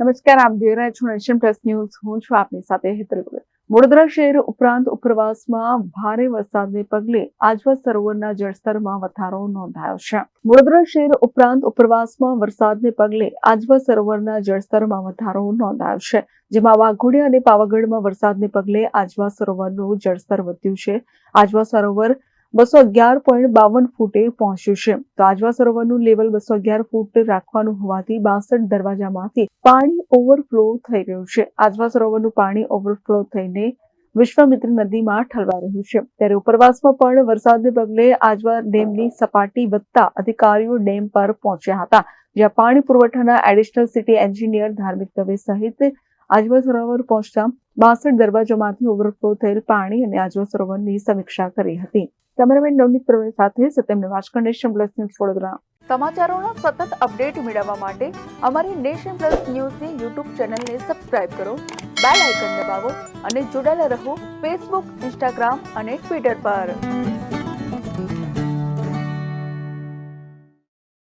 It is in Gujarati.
નમસ્કાર, આપ જોઈ રહ્યા છો નેશન પ્લસ ન્યૂઝ. હું છું આપની સાથે હેતલ વડોદરા શહેર ઉપરાંત ઉપરવાસમાં ભારે વરસાદને પગલે આજવા સરોવરના જળસ્તરમાં વધારો નોંધાયો છે. વડોદરા શહેર ઉપરાંત ઉપરવાસમાં વરસાદને પગલે આજવા સરોવરના જળસ્તરમાં વધારો નોંધાયો છે. જેમાં વાઘોડિયા અને પાવાગઢમાં વરસાદને પગલે આજવા સરોવરનું જળસ્તર વધ્યું છે. આજવા સરોવર બસો અગિયાર પોઈન્ટ બાવન ફૂટે પહોંચ્યું છે. તો આજવા સરોવરનું લેવલ બસો અગિયાર ફૂટ રાખવાનું હોવાથી બાસઠ દરવાજામાંથી પાણી ઓવરફ્લો થઈ રહ્યું છે. આજવા સરોવરનું પાણી ઓવરફ્લો થઈને વિશ્વામિત્ર નદીમાં ઠલવાઈ રહ્યું છે. ત્યારે ઉપરવાસમાં પણ વરસાદને પગલે આજવા ડેમની સપાટી વધતા અધિકારીઓ ડેમ પર પહોંચ્યા હતા. જ્યાં પાણી પુરવઠાના એડિશનલ સિટી એન્જિનિયર ધાર્મિક દવે સહિત આજવા સરોવર પહોંચતા બાસઠ દરવાજામાંથી ઓવરફ્લો થયેલ પાણી અને આજવા સરોવરની સમીક્ષા કરી હતી. કેમેરામેન નવનીત પ્રવે સાથે Satyam Nivas Nation Plus News Vadodara. સમાચારોનો સતત અપડેટ મેળવવા માટે અમારી નેશન પ્લસ ન્યૂઝની યુટ્યુબ ચેનલને સબસ્ક્રાઇબ કરો બેલ આઇકન દબાવો અને જોડાયેલા રહો ફેસબુક ઇન્સ્ટાગ્રામ અને ટ્વિટર પર.